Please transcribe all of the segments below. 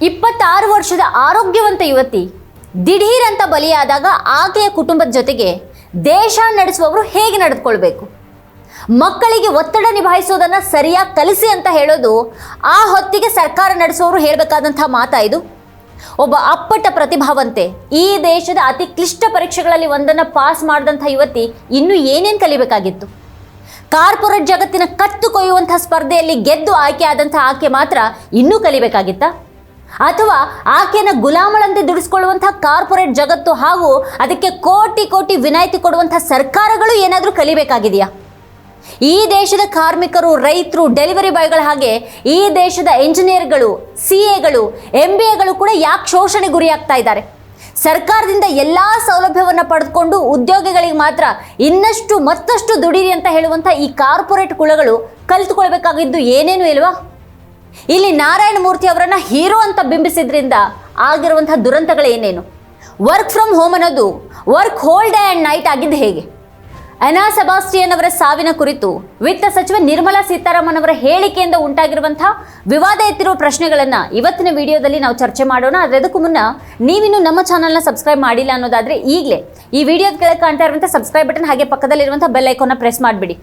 ಇಪ್ಪತ್ತಾರು ವರ್ಷದ ಆರೋಗ್ಯವಂತ ಯುವತಿ ದಿಢೀರ್ ಅಂತ ಬಲಿಯಾದಾಗ ಆಕೆಯ ಕುಟುಂಬದ ಜೊತೆಗೆ ದೇಶ ನಡೆಸುವವರು ಹೇಗೆ ನಡೆದುಕೊಳ್ಬೇಕು? ಮಕ್ಕಳಿಗೆ ಒತ್ತಡ ನಿಭಾಯಿಸೋದನ್ನು ಸರಿಯಾಗಿ ಕಲಿಸಿ ಅಂತ ಹೇಳೋದು ಆ ಹೊತ್ತಿಗೆ ಸರ್ಕಾರ ನಡೆಸುವವರು ಹೇಳಬೇಕಾದಂಥ ಮಾತಾ ಇದು. ಒಬ್ಬ ಅಪ್ಪಟ ಪ್ರತಿಭಾವಂತೆ ಈ ದೇಶದ ಅತಿ ಕ್ಲಿಷ್ಟ ಪರೀಕ್ಷೆಗಳಲ್ಲಿ ಒಂದನ್ನು ಪಾಸ್ ಮಾಡಿದಂಥ ಯುವತಿ ಇನ್ನೂ ಏನೇನು ಕಲಿಬೇಕಾಗಿತ್ತು? ಕಾರ್ಪೊರೇಟ್ ಜಗತ್ತಿನ ಕತ್ತು ಕೊಯ್ಯುವಂಥ ಸ್ಪರ್ಧೆಯಲ್ಲಿ ಗೆದ್ದು ಆಯ್ಕೆಯಾದಂಥ ಆಕೆ ಮಾತ್ರ ಇನ್ನೂ ಕಲಿಬೇಕಾಗಿತ್ತಾ? ಅಥವಾ ಆಕೆಯನ್ನು ಗುಲಾಮಳಂತೆ ದುಡಿಸ್ಕೊಳ್ಳುವಂಥ ಕಾರ್ಪೊರೇಟ್ ಜಗತ್ತು ಹಾಗೂ ಅದಕ್ಕೆ ಕೋಟಿ ಕೋಟಿ ವಿನಾಯಿತಿ ಕೊಡುವಂಥ ಸರ್ಕಾರಗಳು ಏನಾದರೂ ಕಲಿಬೇಕಾಗಿದೆಯಾ? ಈ ದೇಶದ ಕಾರ್ಮಿಕರು, ರೈತರು ಡೆಲಿವರಿ ಬಾಯ್ಗಳ ಹಾಗೆ ಈ ದೇಶದ ಎಂಜಿನಿಯರ್ಗಳು ಸಿ ಎಗಳು ಎಂ ಬಿ ಎಗಳು ಕೂಡ ಯಾಕೆ ಶೋಷಣೆ ಗುರಿಯಾಗ್ತಾ ಇದ್ದಾರೆ? ಸರ್ಕಾರದಿಂದ ಎಲ್ಲ ಸೌಲಭ್ಯವನ್ನು ಪಡೆದುಕೊಂಡು ಉದ್ಯೋಗಿಗಳಿಗೆ ಮಾತ್ರ ಇನ್ನಷ್ಟು ಮತ್ತಷ್ಟು ದುಡಿರಿ ಅಂತ ಹೇಳುವಂಥ ಈ ಕಾರ್ಪೊರೇಟ್ ಕುಳಗಳು ಕಲಿತುಕೊಳ್ಬೇಕಾಗಿದ್ದು ಏನೇನು ಇಲ್ವಾ? ಇಲ್ಲಿ ನಾರಾಯಣ ಮೂರ್ತಿ ಅವರನ್ನ ಹೀರೋ ಅಂತ ಬಿಂಬಿಸಿದ್ರಿಂದ ಆಗಿರುವಂಥ ದುರಂತಗಳೇನೇನು? ವರ್ಕ್ ಫ್ರಮ್ ಹೋಮ್ ಅನ್ನೋದು work whole day and night ಆಗಿದ್ದು ಹೇಗೆ? ಅನಾ ಸೆಬಾಸ್ಟಿಯನ್ ಅವರ ಸಾವಿನ ಕುರಿತು ವಿತ್ತ ಸಚಿವೆ ನಿರ್ಮಲಾ ಸೀತಾರಾಮನ್ ಅವರ ಹೇಳಿಕೆಯಿಂದ ಉಂಟಾಗಿರುವಂತಹ ವಿವಾದ ಎತ್ತಿರುವ ಪ್ರಶ್ನೆಗಳನ್ನು ಇವತ್ತಿನ ವಿಡಿಯೋದಲ್ಲಿ ನಾವು ಚರ್ಚೆ ಮಾಡೋಣ. ಆದರೆ ಅದಕ್ಕೂ ಮುನ್ನ ನೀವಿನ್ನೂ ನಮ್ಮ ಚಾನಲ್ನ ಸಬ್ಸ್ಕ್ರೈಬ್ ಮಾಡಿಲ್ಲ ಅನ್ನೋದಾದ್ರೆ ಈಗಲೇ ಈ ವಿಡಿಯೋದ ಕೆಳಗೆ ಕಾಣ್ತಾ ಇರುವಂಥ ಸಬ್ಸ್ಕ್ರೈಬ್ ಬಟನ್ ಹಾಗೆ ಪಕ್ಕದಲ್ಲಿರುವಂಥ ಬೆಲ್ ಐಕೋನ ಪ್ರೆಸ್ ಮಾಡಿಬಿಡಿ.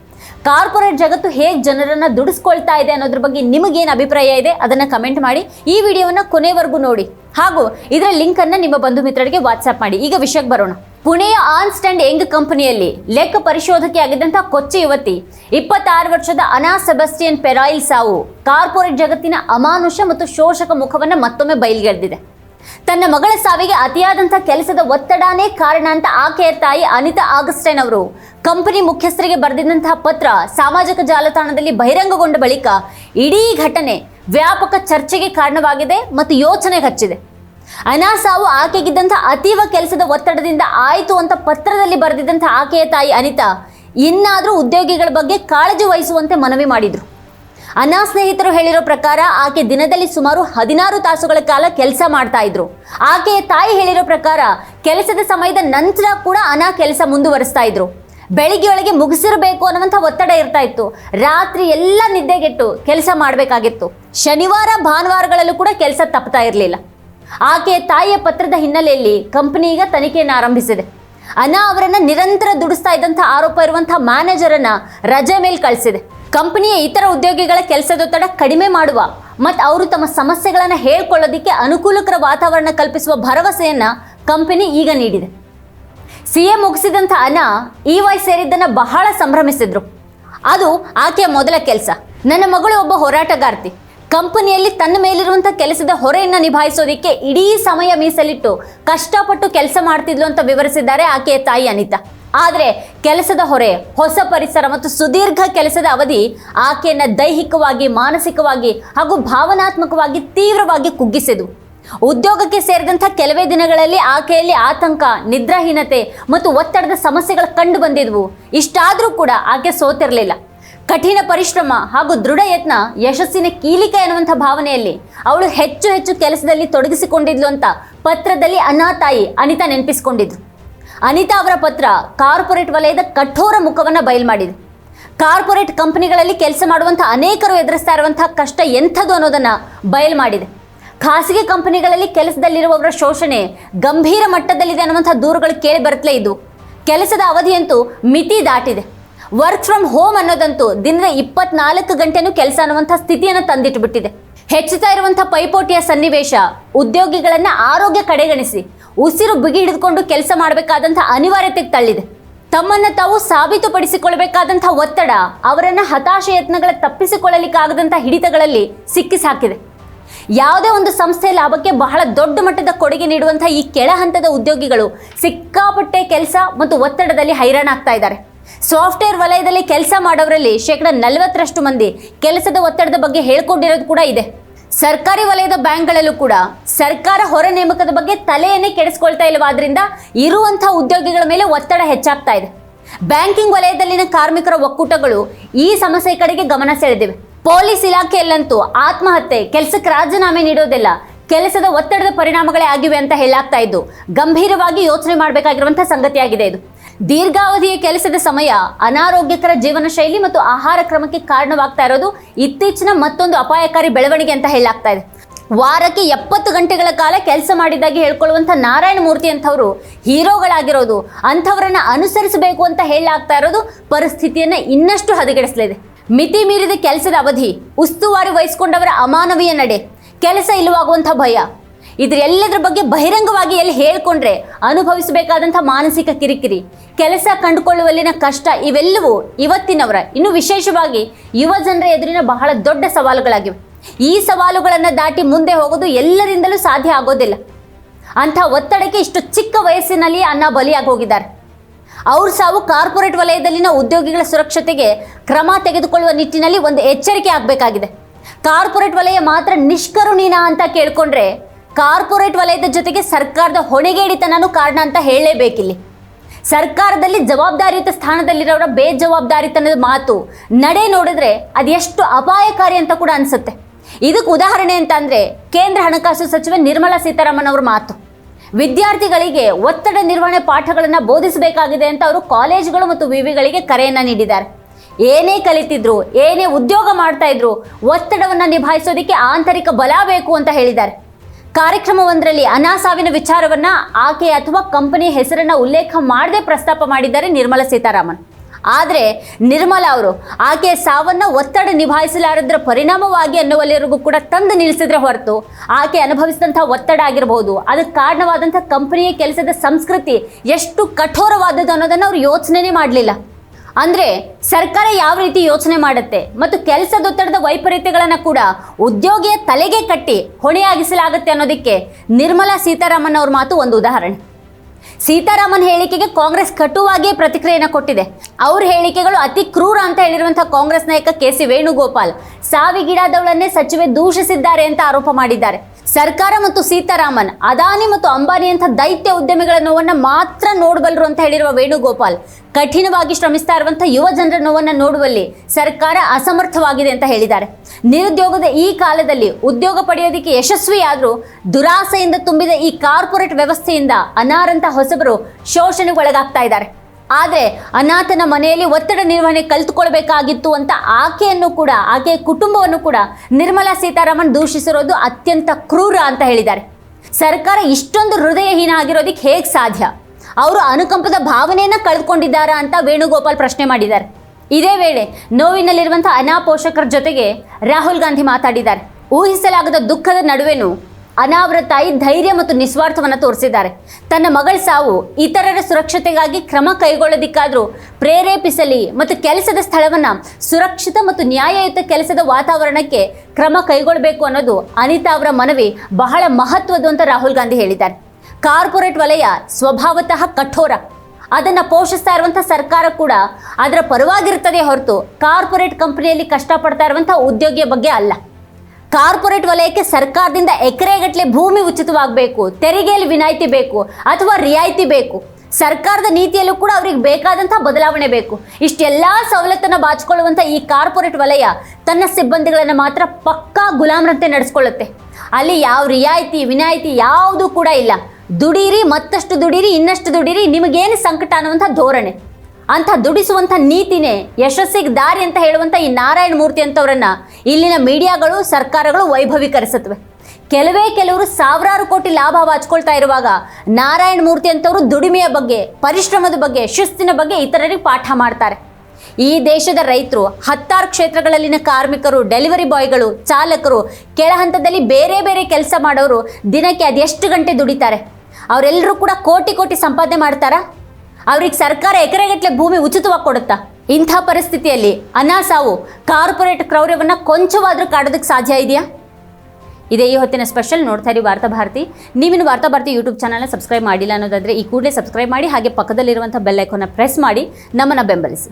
ಕಾರ್ಪೊರೇಟ್ ಜಗತ್ತು ಹೇಗೆ ಜನರನ್ನು ದುಡಿಸ್ಕೊಳ್ತಾ ಇದೆ ಅನ್ನೋದ್ರ ಬಗ್ಗೆ ನಿಮಗೇನು ಅಭಿಪ್ರಾಯ ಇದೆ ಅದನ್ನ ಕಮೆಂಟ್ ಮಾಡಿ. ಈ ವಿಡಿಯೋವನ್ನು ಕೊನೆವರೆಗೂ ನೋಡಿ. ಹಾಗೂ ಇದರ ಲಿಂಕ್ ಅನ್ನ ನಿಮ್ಮ ಬಂಧು ಮಿತ್ರರಿಗೆ ವಾಟ್ಸ್ಆಪ್ ಮಾಡಿ. ಈಗ ವಿಷಯಕ್ಕೆ ಬರೋಣ. ಪುಣೆಯ ಆನ್ಸ್ಟ್ ಅಂಡ್ ಯಂಗ್ ಕಂಪನಿಯಲ್ಲಿ ಲೆಕ್ಕ ಪರಿಶೋಧಕಿ ಆಗಿದ್ದಂಥ ಕೊಚ್ಚಿ ಯುವತಿ, ಇಪ್ಪತ್ತಾರು ವರ್ಷದ ಅನಾ ಸೆಬಸ್ಟಿಯನ್ ಪೆರಾಯಿಲ್ ಸಾವು, ಕಾರ್ಪೊರೇಟ್ ಜಗತ್ತಿನ ಅಮಾನುಷ ಮತ್ತು ಶೋಷಕ ಮುಖವನ್ನು ಮತ್ತೊಮ್ಮೆ ಬಯಲ್ಗೆಳೆದಿದೆ ತನ್ನ ಮಗಳ ಸಾವಿಗೆ ಅತಿಯಾದಂಥ ಕೆಲಸದ ಒತ್ತಡನೇ ಕಾರಣ ಅಂತ ಆಕೆಯ ತಾಯಿ ಅನಿತಾ ಆಗಸ್ಟೈನ್ ಅವರು. ಕಂಪನಿ ಮುಖ್ಯಸ್ಥರಿಗೆ ಬರೆದಿದ್ದಂತಹ ಪತ್ರ ಸಾಮಾಜಿಕ ಜಾಲತಾಣದಲ್ಲಿ ಬಹಿರಂಗಗೊಂಡ ಬಳಿಕ ಇಡೀ ಘಟನೆ ವ್ಯಾಪಕ ಚರ್ಚೆಗೆ ಕಾರಣವಾಗಿದೆ ಮತ್ತು ಯೋಚನೆ ಹಚ್ಚಿದೆ. ಅನಾ ಸಾವು ಆಕೆಗಿದ್ದಂಥ ಅತೀವ ಕೆಲಸದ ಒತ್ತಡದಿಂದ ಆಯಿತು ಅಂತ ಪತ್ರದಲ್ಲಿ ಬರೆದಿದ್ದಂಥ ಆಕೆಯ ತಾಯಿ ಅನಿತಾ ಇನ್ನಾದರೂ ಉದ್ಯೋಗಿಗಳ ಬಗ್ಗೆ ಕಾಳಜಿ ವಹಿಸುವಂತೆ ಮನವಿ ಮಾಡಿದರು. ಅನಾ ಸ್ನೇಹಿತರು ಹೇಳಿರೋ ಪ್ರಕಾರ ಆಕೆ ದಿನದಲ್ಲಿ ಸುಮಾರು ಹದಿನಾರು ತಾಸುಗಳ ಕಾಲ ಕೆಲಸ ಮಾಡ್ತಾ ಇದ್ರು. ಆಕೆಯ ತಾಯಿ ಹೇಳಿರೋ ಪ್ರಕಾರ ಕೆಲಸದ ಸಮಯದ ನಂತರ ಕೂಡ ಅನಾ ಕೆಲಸ ಮುಂದುವರಿಸ್ತಾ ಇದ್ರು. ಬೆಳಿಗ್ಗೆಯೊಳಗೆ ಮುಗಿಸಿರಬೇಕು ಅನ್ನುವಂಥ ಒತ್ತಡ ಇರ್ತಾ ಇತ್ತು. ರಾತ್ರಿ ಎಲ್ಲ ನಿದ್ದೆಗೆಟ್ಟು ಕೆಲಸ ಮಾಡಬೇಕಾಗಿತ್ತು. ಶನಿವಾರ ಭಾನುವಾರಗಳಲ್ಲೂ ಕೂಡ ಕೆಲಸ ತಪ್ಪತಾ ಇರಲಿಲ್ಲ. ಆಕೆಯ ತಾಯಿಯ ಪತ್ರದ ಹಿನ್ನೆಲೆಯಲ್ಲಿ ಕಂಪನಿ ಈಗ ತನಿಖೆಯನ್ನು ಆರಂಭಿಸಿದೆ. ಅನಾ ಅವರನ್ನು ನಿರಂತರ ದುಡಿಸ್ತಾ ಇದ್ದಂಥ ಆರೋಪ ಇರುವಂಥ ಮ್ಯಾನೇಜರನ್ನು ರಜೆ ಮೇಲೆ ಕಳಿಸಿದೆ. ಕಂಪನಿಯ ಇತರ ಉದ್ಯೋಗಿಗಳ ಕೆಲಸದೊತ್ತಡ ಕಡಿಮೆ ಮಾಡುವ ಮತ್ತು ಅವರು ತಮ್ಮ ಸಮಸ್ಯೆಗಳನ್ನು ಹೇಳ್ಕೊಳ್ಳೋದಕ್ಕೆ ಅನುಕೂಲಕರ ವಾತಾವರಣ ಕಲ್ಪಿಸುವ ಭರವಸೆಯನ್ನು ಕಂಪನಿ ಈಗ ನೀಡಿದೆ. ಸಿ ಎ ಮುಗಿಸಿದಂಥ ಅನಾ ಈ ವೈ ಸೇರಿದ್ದನ್ನು ಬಹಳ ಸಂಭ್ರಮಿಸಿದರು. ಅದು ಆಕೆಯ ಮೊದಲ ಕೆಲಸ. ನನ್ನ ಮಗಳು ಒಬ್ಬ ಹೋರಾಟಗಾರ್ತಿ. ಕಂಪನಿಯಲ್ಲಿ ತನ್ನ ಮೇಲಿರುವಂಥ ಕೆಲಸದ ಹೊರೆಯನ್ನು ನಿಭಾಯಿಸೋದಕ್ಕೆ ಇಡೀ ಸಮಯ ಮೀಸಲಿಟ್ಟು ಕಷ್ಟಪಟ್ಟು ಕೆಲಸ ಮಾಡ್ತಿದ್ಲು ಅಂತ ವಿವರಿಸಿದ್ದಾರೆ ಆಕೆಯ ತಾಯಿ ಅನಿತಾ. ಆದರೆ ಕೆಲಸದ ಹೊರೆ, ಹೊಸ ಪರಿಸರ ಮತ್ತು ಸುದೀರ್ಘ ಕೆಲಸದ ಅವಧಿ ಆಕೆಯನ್ನು ದೈಹಿಕವಾಗಿ, ಮಾನಸಿಕವಾಗಿ ಹಾಗೂ ಭಾವನಾತ್ಮಕವಾಗಿ ತೀವ್ರವಾಗಿ ಕುಗ್ಗಿಸಿದು ಉದ್ಯೋಗಕ್ಕೆ ಸೇರಿದಂಥ ಕೆಲವೇ ದಿನಗಳಲ್ಲಿ ಆಕೆಯಲ್ಲಿ ಆತಂಕ, ನಿದ್ರಾಹೀನತೆ ಮತ್ತು ಒತ್ತಡದ ಸಮಸ್ಯೆಗಳು ಕಂಡು ಬಂದಿದ್ವು. ಇಷ್ಟಾದರೂ ಕೂಡ ಆಕೆ ಸೋತಿರಲಿಲ್ಲ. ಕಠಿಣ ಪರಿಶ್ರಮ ಹಾಗೂ ದೃಢ ಯತ್ನ ಯಶಸ್ಸಿನ ಕೀಲಿಕ ಅನ್ನುವಂಥ ಭಾವನೆಯಲ್ಲಿ ಅವಳು ಹೆಚ್ಚು ಹೆಚ್ಚು ಕೆಲಸದಲ್ಲಿ ತೊಡಗಿಸಿಕೊಂಡಿದ್ಲು ಅಂತ ಪತ್ರದಲ್ಲಿ ಅನಾತಾಯಿ ಅನಿತಾ ನೆನಪಿಸಿಕೊಂಡಿದ್ರು. ಅನಿತಾ ಅವರ ಪತ್ರ ಕಾರ್ಪೊರೇಟ್ ವಲಯದ ಕಠೋರ ಮುಖವನ್ನು ಬಯಲು ಮಾಡಿದ್ರು. ಕಾರ್ಪೊರೇಟ್ ಕಂಪನಿಗಳಲ್ಲಿ ಕೆಲಸ ಮಾಡುವಂಥ ಅನೇಕರು ಎದುರಿಸ್ತಾ ಇರುವಂತಹ ಕಷ್ಟ ಎಂಥದ್ದು ಅನ್ನೋದನ್ನು ಬಯಲು ಮಾಡಿದೆ. ಖಾಸಗಿ ಕಂಪನಿಗಳಲ್ಲಿ ಕೆಲಸದಲ್ಲಿರುವವರ ಶೋಷಣೆ ಗಂಭೀರ ಮಟ್ಟದಲ್ಲಿದೆ ಅನ್ನುವಂಥ ದೂರುಗಳು ಕೇಳಿ ಬರುತ್ತಲೇ ಇದ್ದವು ಕೆಲಸದ ಅವಧಿಯಂತೂ ಮಿತಿ ದಾಟಿದೆ. ವರ್ಕ್ ಫ್ರಮ್ ಹೋಮ್ ಅನ್ನೋದಂತೂ ದಿನದ ಇಪ್ಪತ್ನಾಲ್ಕು ಗಂಟೆನೂ ಕೆಲಸ ಅನ್ನುವಂಥ ಸ್ಥಿತಿಯನ್ನು ತಂದಿಟ್ಟುಬಿಟ್ಟಿದೆ ಹೆಚ್ಚುತ್ತಾ ಇರುವಂಥ ಪೈಪೋಟಿಯ ಸನ್ನಿವೇಶ, ಉದ್ಯೋಗಿಗಳನ್ನ ಆರೋಗ್ಯ ಕಡೆಗಣಿಸಿ, ಉಸಿರು ಬಿಗಿ ಹಿಡಿದುಕೊಂಡು ಕೆಲಸ ಮಾಡಬೇಕಾದಂಥ ಅನಿವಾರ್ಯತೆಗೆ ತಳ್ಳಿದೆ. ತಮ್ಮನ್ನು ತಾವು ಸಾಬೀತುಪಡಿಸಿಕೊಳ್ಳಬೇಕಾದಂಥ ಒತ್ತಡ, ಅವರನ್ನು ಹತಾಶೆ ಯತ್ನಗಳ ತಪ್ಪಿಸಿಕೊಳ್ಳಲಿಕ್ಕಾಗದಂಥ ಹಿಡಿತಗಳಲ್ಲಿ ಸಿಕ್ಕಿಸಾಕಿದೆ. ಯಾವುದೇ ಒಂದು ಸಂಸ್ಥೆಯ ಲಾಭಕ್ಕೆ ಬಹಳ ದೊಡ್ಡ ಮಟ್ಟದ ಕೊಡುಗೆ ನೀಡುವಂಥ ಈ ಕೆಳ ಹಂತದ ಉದ್ಯೋಗಿಗಳು ಸಿಕ್ಕಾಪಟ್ಟೆ ಕೆಲಸ ಮತ್ತು ಒತ್ತಡದಲ್ಲಿ ಹೈರಾಣಾಗ್ತಾ ಇದ್ದಾರೆ. ಸಾಫ್ಟ್ವೇರ್ ವಲಯದಲ್ಲಿ ಕೆಲಸ ಮಾಡೋರಲ್ಲಿ ಶೇಕಡ ನಲವತ್ತರಷ್ಟು ಮಂದಿ ಕೆಲಸದ ಒತ್ತಡದ ಬಗ್ಗೆ ಹೇಳ್ಕೊಂಡಿರೋದು ಕೂಡ ಇದೆ. ಸರ್ಕಾರಿ ವಲಯದ ಬ್ಯಾಂಕ್ಗಳಲ್ಲೂ ಕೂಡ ಸರ್ಕಾರ ಹೊರ ನೇಮಕದ ಬಗ್ಗೆ ತಲೆಯನ್ನೇ ಕೆಡಿಸ್ಕೊಳ್ತಾ ಇಲ್ಲವಾದ್ರಿಂದ ಇರುವಂತಹ ಉದ್ಯೋಗಿಗಳ ಮೇಲೆ ಒತ್ತಡ ಹೆಚ್ಚಾಗ್ತಾ ಇದೆ. ಬ್ಯಾಂಕಿಂಗ್ ವಲಯದಲ್ಲಿನ ಕಾರ್ಮಿಕರ ಒಕ್ಕೂಟಗಳು ಈ ಸಮಸ್ಯೆ ಕಡೆಗೆ ಗಮನ ಸೆಳೆದಿವೆ. ಪೊಲೀಸ್ ಇಲಾಖೆಯಲ್ಲಂತೂ ಆತ್ಮಹತ್ಯೆ, ಕೆಲಸಕ್ಕೆ ರಾಜೀನಾಮೆ ನೀಡೋದಿಲ್ಲ ಕೆಲಸದ ಒತ್ತಡದ ಪರಿಣಾಮಗಳೇ ಆಗಿವೆ ಅಂತ ಹೇಳಾಗ್ತಾ ಇದ್ದು, ಗಂಭೀರವಾಗಿ ಯೋಚನೆ ಮಾಡಬೇಕಾಗಿರುವಂತಹ ಸಂಗತಿಯಾಗಿದೆ ಇದು. ದೀರ್ಘಾವಧಿಯ ಕೆಲಸದ ಸಮಯ ಅನಾರೋಗ್ಯಕರ ಜೀವನ ಶೈಲಿ ಮತ್ತು ಆಹಾರ ಕ್ರಮಕ್ಕೆ ಕಾರಣವಾಗ್ತಾ ಇರೋದು ಇತ್ತೀಚಿನ ಮತ್ತೊಂದು ಅಪಾಯಕಾರಿ ಬೆಳವಣಿಗೆ ಅಂತ ಹೇಳಾಗ್ತಾ ಇದೆ. ವಾರಕ್ಕೆ ಎಪ್ಪತ್ತು ಗಂಟೆಗಳ ಕಾಲ ಕೆಲಸ ಮಾಡಿದ್ದಾಗಿ ಹೇಳ್ಕೊಳ್ಳುವಂಥ ನಾರಾಯಣ ಮೂರ್ತಿ ಅಂಥವ್ರು ಹೀರೋಗಳಾಗಿರೋದು, ಅಂಥವರನ್ನು ಅನುಸರಿಸಬೇಕು ಅಂತ ಹೇಳಾಗ್ತಾ ಇರೋದು ಪರಿಸ್ಥಿತಿಯನ್ನು ಇನ್ನಷ್ಟು ಹದಗೆಡಿಸಲಿದೆ. ಮಿತಿ ಮೀರಿದ ಕೆಲಸದ ಅವಧಿ, ಉಸ್ತುವಾರಿ ವಹಿಸಿಕೊಂಡವರ ಅಮಾನವೀಯ ನಡೆ, ಕೆಲಸ ಇಲ್ಲವಾಗುವಂಥ ಭಯ ಇದರೆಲ್ಲದರ ಬಗ್ಗೆ ಬಹಿರಂಗವಾಗಿ ಎಲ್ಲಿ ಹೇಳ್ಕೊಂಡ್ರೆ ಅನುಭವಿಸಬೇಕಾದಂಥ ಮಾನಸಿಕ ಕಿರಿಕಿರಿ, ಕೆಲಸ ಕಂಡುಕೊಳ್ಳುವಲ್ಲಿನ ಕಷ್ಟ ಇವೆಲ್ಲವೂ ಇವತ್ತಿನವರ, ಇನ್ನು ವಿಶೇಷವಾಗಿ ಯುವ ಜನರ ಎದುರಿನ ಬಹಳ ದೊಡ್ಡ ಸವಾಲುಗಳಾಗಿವೆ. ಈ ಸವಾಲುಗಳನ್ನು ದಾಟಿ ಮುಂದೆ ಹೋಗೋದು ಎಲ್ಲರಿಂದಲೂ ಸಾಧ್ಯ ಆಗೋದಿಲ್ಲ. ಅಂಥ ಒತ್ತಡಕ್ಕೆ ಇಷ್ಟು ಚಿಕ್ಕ ವಯಸ್ಸಿನಲ್ಲಿ ಅನ್ನ ಬಲಿಯಾಗಿ ಹೋಗಿದ್ದಾರೆ. ಅವ್ರ ಸಾವು ಕಾರ್ಪೊರೇಟ್ ವಲಯದಲ್ಲಿನ ಉದ್ಯೋಗಿಗಳ ಸುರಕ್ಷತೆಗೆ ಕ್ರಮ ತೆಗೆದುಕೊಳ್ಳುವ ನಿಟ್ಟಿನಲ್ಲಿ ಒಂದು ಎಚ್ಚರಿಕೆ ಆಗಬೇಕಾಗಿದೆ. ಕಾರ್ಪೊರೇಟ್ ವಲಯ ಮಾತ್ರ ನಿಷ್ಕರುಣೀನ ಅಂತ ಕೇಳ್ಕೊಂಡ್ರೆ ಕಾರ್ಪೊರೇಟ್ ವಲಯದ ಜೊತೆಗೆ ಸರ್ಕಾರದ ಹೊಣೆಗೇಡಿತನೂ ಕಾರಣ ಅಂತ ಹೇಳಲೇಬೇಕಿಲ್ಲಿ. ಸರ್ಕಾರದಲ್ಲಿ ಜವಾಬ್ದಾರಿಯುತ ಸ್ಥಾನದಲ್ಲಿರೋರ ಬೇಜವಾಬ್ದಾರಿತನದ ಮಾತು ನಡೆ ನೋಡಿದ್ರೆ ಅದೆಷ್ಟು ಅಪಾಯಕಾರಿ ಅಂತ ಕೂಡ ಅನಿಸುತ್ತೆ. ಇದಕ್ಕೆ ಉದಾಹರಣೆ ಅಂತ ಅಂದರೆ ಕೇಂದ್ರ ಹಣಕಾಸು ಸಚಿವೆ ನಿರ್ಮಲಾ ಸೀತಾರಾಮನ್ ಅವರ ಮಾತು. ವಿದ್ಯಾರ್ಥಿಗಳಿಗೆ ಒತ್ತಡ ನಿರ್ವಹಣೆ ಪಾಠಗಳನ್ನು ಬೋಧಿಸಬೇಕಾಗಿದೆ ಅಂತ ಅವರು ಕಾಲೇಜುಗಳು ಮತ್ತು ವಿವಿಗಳಿಗೆ ಕರೆಯನ್ನು ನೀಡಿದ್ದಾರೆ. ಏನೇ ಕಲಿತಿದ್ರು, ಏನೇ ಉದ್ಯೋಗ ಮಾಡ್ತಾ ಇದ್ರು, ಒತ್ತಡವನ್ನು ನಿಭಾಯಿಸೋದಕ್ಕೆ ಆಂತರಿಕ ಬಲ ಬೇಕು ಅಂತ ಹೇಳಿದ್ದಾರೆ. ಕಾರ್ಯಕ್ರಮವೊಂದರಲ್ಲಿ ಅನಾಸಾವಿನ ವಿಚಾರವನ್ನ ಆಕೆ ಅಥವಾ ಕಂಪನಿ ಹೆಸರನ್ನ ಉಲ್ಲೇಖ ಮಾಡದೆ ಪ್ರಸ್ತಾಪ ಮಾಡಿದ್ದಾರೆ ನಿರ್ಮಲಾ ಸೀತಾರಾಮನ್. ಆದರೆ ನಿರ್ಮಲಾ ಅವರು ಆಕೆಯ ಸಾವನ್ನ ಒತ್ತಡ ನಿಭಾಯಿಸಲಾರದ್ರ ಪರಿಣಾಮವಾಗಿ ಅನ್ನುವಲ್ಲಿವರೆಗೂ ಕೂಡ ತಂದು ನಿಲ್ಲಿಸಿದ್ರೆ ಹೊರತು ಆಕೆ ಅನುಭವಿಸಿದಂಥ ಒತ್ತಡ ಆಗಿರಬಹುದು. ಅದಕ್ಕೆ ಕಾರಣವಾದಂಥ ಕಂಪನಿಯ ಕೆಲಸದ ಸಂಸ್ಕೃತಿ ಎಷ್ಟು ಕಠೋರವಾದದ್ದು ಅನ್ನೋದನ್ನು ಅವರು ಯೋಚನೆನೇ ಮಾಡಲಿಲ್ಲ. ಅಂದ್ರೆ ಸರ್ಕಾರ ಯಾವ ರೀತಿ ಯೋಚನೆ ಮಾಡುತ್ತೆ ಮತ್ತು ಕೆಲಸದೊತ್ತಡದ ವೈಪರೀತ್ಯಗಳನ್ನು ಕೂಡ ಉದ್ಯೋಗಿಯ ತಲೆಗೆ ಕಟ್ಟಿ ಹೊಣೆಯಾಗಿಸಲಾಗುತ್ತೆ ಅನ್ನೋದಕ್ಕೆ ನಿರ್ಮಲಾ ಸೀತಾರಾಮನ್ ಅವ್ರ ಮಾತು ಒಂದು ಉದಾಹರಣೆ. ಸೀತಾರಾಮನ್ ಹೇಳಿಕೆಗೆ ಕಾಂಗ್ರೆಸ್ ಕಟುವಾಗಿಯೇ ಪ್ರತಿಕ್ರಿಯೆಯನ್ನು ಕೊಟ್ಟಿದೆ. ಅವ್ರ ಹೇಳಿಕೆಗಳು ಅತಿ ಕ್ರೂರ ಅಂತ ಹೇಳಿರುವಂತಹ ಕಾಂಗ್ರೆಸ್ ನಾಯಕ ಕೆ ಸಿ ವೇಣುಗೋಪಾಲ್, ಸಾವಿಗೀಡಾದವಳನ್ನೇ ಸಚಿವೆ ದೂಷಿಸಿದ್ದಾರೆ ಅಂತ ಆರೋಪ ಮಾಡಿದ್ದಾರೆ. ಸರ್ಕಾರ ಮತ್ತು ಸೀತಾರಾಮನ್, ಅದಾನಿ ಮತ್ತು ಅಂಬಾನಿ ಅಂತ ದೈತ್ಯ ಉದ್ಯಮಿಗಳ ನೋವನ್ನು ಮಾತ್ರ ನೋಡಬಲ್ಲರು ಅಂತ ಹೇಳಿರುವ ವೇಣುಗೋಪಾಲ್, ಕಠಿಣವಾಗಿ ಶ್ರಮಿಸ್ತಾ ಇರುವಂಥ ಯುವ ಜನರ ನೋವನ್ನು ನೋಡುವಲ್ಲಿ ಸರ್ಕಾರ ಅಸಮರ್ಥವಾಗಿದೆ ಅಂತ ಹೇಳಿದ್ದಾರೆ. ನಿರುದ್ಯೋಗದ ಈ ಕಾಲದಲ್ಲಿ ಉದ್ಯೋಗ ಪಡೆಯೋದಕ್ಕೆ ಯಶಸ್ವಿಯಾದರೂ ದುರಾಸೆಯಿಂದ ತುಂಬಿದ ಈ ಕಾರ್ಪೊರೇಟ್ ವ್ಯವಸ್ಥೆಯಿಂದ ಅನಾರಂಥ ಹೊಸಬರು ಶೋಷಣೆಗೆ ಒಳಗಾಗ್ತಾ ಇದ್ದಾರೆ. ಆದರೆ ಅನಾಥನ ಮನೆಯಲ್ಲಿ ಒತ್ತಡ ನಿರ್ವಹಣೆ ಕಲಿತುಕೊಳ್ಬೇಕಾಗಿತ್ತು ಅಂತ ಆಕೆಯನ್ನು ಕೂಡ ಆಕೆಯ ಕುಟುಂಬವನ್ನು ಕೂಡ ನಿರ್ಮಲಾ ಸೀತಾರಾಮನ್ ದೂಷಿಸಿರೋದು ಅತ್ಯಂತ ಕ್ರೂರ ಅಂತ ಹೇಳಿದ್ದಾರೆ. ಸರ್ಕಾರ ಇಷ್ಟೊಂದು ಹೃದಯಹೀನ ಆಗಿರೋದಕ್ಕೆ ಹೇಗೆ ಸಾಧ್ಯ? ಅವರು ಅನುಕಂಪದ ಭಾವನೆಯನ್ನು ಕಳೆದುಕೊಂಡಿದ್ದಾರಾ ಅಂತ ವೇಣುಗೋಪಾಲ್ ಪ್ರಶ್ನೆ ಮಾಡಿದ್ದಾರೆ. ಇದೇ ವೇಳೆ ನೋವಿನಲ್ಲಿರುವಂಥ ಅನಾಪೋಷಕರ ಜೊತೆಗೆ ರಾಹುಲ್ ಗಾಂಧಿ ಮಾತಾಡಿದ್ದಾರೆ. ಊಹಿಸಲಾಗದ ದುಃಖದ ನಡುವೆನೂ ಅನಾವರ ತಾಯಿ ಧೈರ್ಯ ಮತ್ತು ನಿಸ್ವಾರ್ಥವನ್ನು ತೋರಿಸಿದ್ದಾರೆ. ತನ್ನ ಮಗಳ ಸಾವು ಇತರರ ಸುರಕ್ಷತೆಗಾಗಿ ಕ್ರಮ ಕೈಗೊಳ್ಳೋದಿಕ್ಕಾದರೂ ಪ್ರೇರೇಪಿಸಲಿ ಮತ್ತು ಕೆಲಸದ ಸ್ಥಳವನ್ನು ಸುರಕ್ಷಿತ ಮತ್ತು ನ್ಯಾಯಯುತ ಕೆಲಸದ ವಾತಾವರಣಕ್ಕೆ ಕ್ರಮ ಕೈಗೊಳ್ಳಬೇಕು ಅನ್ನೋದು ಅನಿತಾ ಅವರ ಮನವಿ ಬಹಳ ಮಹತ್ವದ್ದು ಅಂತ ರಾಹುಲ್ ಗಾಂಧಿ ಹೇಳಿದ್ದಾರೆ. ಕಾರ್ಪೊರೇಟ್ ವಲಯ ಸ್ವಭಾವತಃ ಕಠೋರ. ಅದನ್ನು ಪೋಷಿಸ್ತಾ ಇರುವಂಥ ಸರ್ಕಾರ ಕೂಡ ಅದರ ಪರವಾಗಿರ್ತದೆ ಹೊರತು ಕಾರ್ಪೊರೇಟ್ ಕಂಪನಿಯಲ್ಲಿ ಕಷ್ಟಪಡ್ತಾ ಇರುವಂಥ ಉದ್ಯೋಗಿಯ ಬಗ್ಗೆ ಅಲ್ಲ. ಕಾರ್ಪೊರೇಟ್ ವಲಯಕ್ಕೆ ಸರ್ಕಾರದಿಂದ ಎಕರೆಗಟ್ಟಲೆ ಭೂಮಿ ಉಚಿತವಾಗಬೇಕು, ತೆರಿಗೆಯಲ್ಲಿ ವಿನಾಯಿತಿ ಬೇಕು ಅಥವಾ ರಿಯಾಯಿತಿ ಬೇಕು. ಸರ್ಕಾರದ ನೀತಿಯಲ್ಲೂ ಕೂಡ ಅವ್ರಿಗೆ ಬೇಕಾದಂಥ ಬದಲಾವಣೆ ಬೇಕು. ಇಷ್ಟೆಲ್ಲ ಸವಲತ್ತನ್ನು ಬಾಚಿಕೊಳ್ಳುವಂಥ ಈ ಕಾರ್ಪೊರೇಟ್ ವಲಯ ತನ್ನ ಸಿಬ್ಬಂದಿಗಳನ್ನು ಮಾತ್ರ ಪಕ್ಕಾ ಗುಲಾಮರಂತೆ ನಡೆಸ್ಕೊಳ್ಳುತ್ತೆ. ಅಲ್ಲಿ ಯಾವ ರಿಯಾಯಿತಿ, ವಿನಾಯಿತಿ ಯಾವುದೂ ಕೂಡ ಇಲ್ಲ. ದುಡೀರಿ, ಮತ್ತಷ್ಟು ದುಡೀರಿ, ಇನ್ನಷ್ಟು ದುಡೀರಿ, ನಿಮಗೇನು ಸಂಕಟ ಅನ್ನುವಂಥ ಧೋರಣೆ. ಅಂಥ ದುಡಿಸುವಂಥ ನೀತಿನೇ ಯಶಸ್ಸಿಗೆ ದಾರಿ ಅಂತ ಹೇಳುವಂಥ ಈ ನಾರಾಯಣ ಮೂರ್ತಿ ಅಂತವರನ್ನ ಇಲ್ಲಿನ ಮೀಡಿಯಾಗಳು, ಸರ್ಕಾರಗಳು ವೈಭವೀಕರಿಸುತ್ತವೆ. ಕೆಲವೇ ಕೆಲವರು ಸಾವಿರಾರು ಕೋಟಿ ಲಾಭ ಬಾಚ್ಕೊಳ್ತಾ ಇರುವಾಗ ನಾರಾಯಣ ಮೂರ್ತಿ ಅಂತವರು ದುಡಿಮೆಯ ಬಗ್ಗೆ, ಪರಿಶ್ರಮದ ಬಗ್ಗೆ, ಶಿಸ್ತಿನ ಬಗ್ಗೆ ಇತರರಿಗೆ ಪಾಠ ಮಾಡ್ತಾರೆ. ಈ ದೇಶದ ರೈತರು, ಹತ್ತಾರು ಕ್ಷೇತ್ರಗಳಲ್ಲಿನ ಕಾರ್ಮಿಕರು, ಡೆಲಿವರಿ ಬಾಯ್ಗಳು, ಚಾಲಕರು, ಕೆಳ ಹಂತದಲ್ಲಿ ಬೇರೆ ಬೇರೆ ಕೆಲಸ ಮಾಡೋರು ದಿನಕ್ಕೆ ಅದೆಷ್ಟು ಗಂಟೆ ದುಡಿತಾರೆ? ಅವರೆಲ್ಲರೂ ಕೂಡ ಕೋಟಿ ಕೋಟಿ ಸಂಪಾದನೆ ಮಾಡ್ತಾರಾ? ಅವ್ರಿಗೆ ಸರ್ಕಾರ ಎಕರೆಗಟ್ಟಲೆ ಭೂಮಿ ಉಚಿತವಾಗಿ ಕೊಡುತ್ತಾ? ಇಂಥ ಪರಿಸ್ಥಿತಿಯಲ್ಲಿ ಅನಾಸಾವು ಕಾರ್ಪೊರೇಟ್ ಕ್ರೌರ್ಯವನ್ನು ಕೊಂಚವಾದರೂ ಕಾಡೋದಕ್ಕೆ ಸಾಧ್ಯ ಇದೆಯಾ? ಇದೇ ಈ ಹೊತ್ತಿನ ಸ್ಪೆಷಲ್ ನೋಡ್ತಾ ಇರಿ ವಾರ್ತಾ ಭಾರತಿ. ನೀವಿನ ವಾರ್ತಾ ಭಾರತಿ ಯೂಟ್ಯೂಬ್ ಚಾನಲ್ನ ಸಬ್ಸ್ಕ್ರೈಬ್ ಮಾಡಿಲ್ಲ ಅನ್ನೋದಾದರೆ ಈ ಕೂಡಲೇ ಸಬ್ಸ್ಕ್ರೈಬ್ ಮಾಡಿ ಹಾಗೆ ಪಕ್ಕದಲ್ಲಿರುವಂಥ ಬೆಲ್ ಐಕಾನ್ನ ಪ್ರೆಸ್ ಮಾಡಿ ನಮ್ಮನ್ನು ಬೆಂಬಲಿಸಿ.